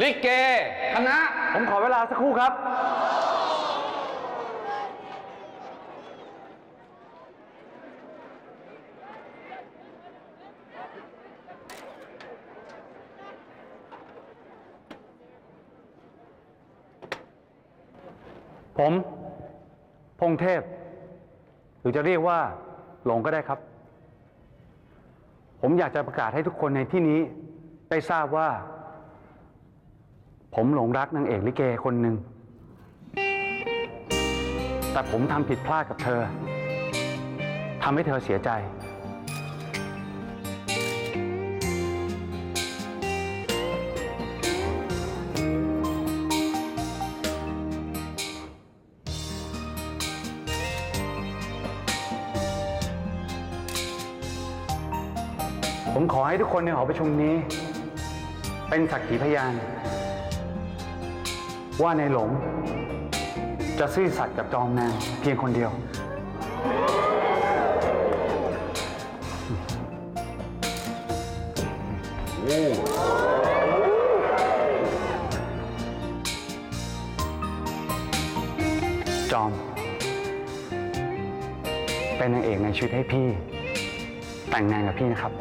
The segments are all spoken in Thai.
ลิเกคณะ ผมขอเวลาสักครู่ครับ ผม พงเทพ หรือจะเรียกว่า หลงก็ได้ครับ ผมอยากจะประกาศให้ทุกคนในที่นี้ ได้ทราบว่า ผมหลงรักนางเอกลิเกคนหนึ่ง แต่ผมทำผิดพลาดกับเธอ ทำให้เธอเสียใจ ผมขอให้ทุกคนในหอประชุมนี้ เป็นสักขีพยาน ว่าในหลง จะซื่อสัตย์กับจอมแมงเพียงคนเดียว จอม เป็นนางเอกในชีวิตให้พี่ แต่งงานกับพี่นะครับ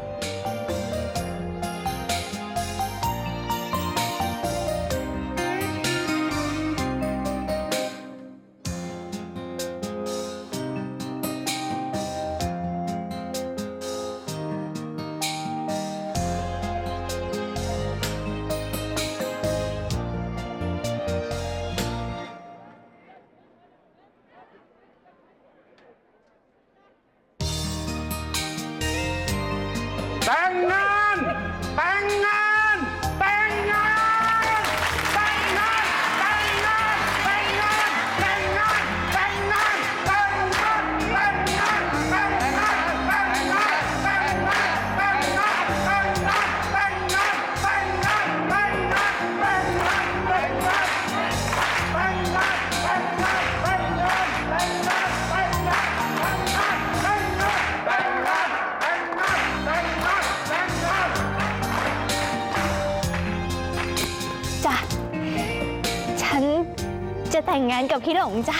จะแต่งงานกับพี่หลงจ้ะ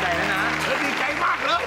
ใจแล้นะ แล้ดีใจมากเลย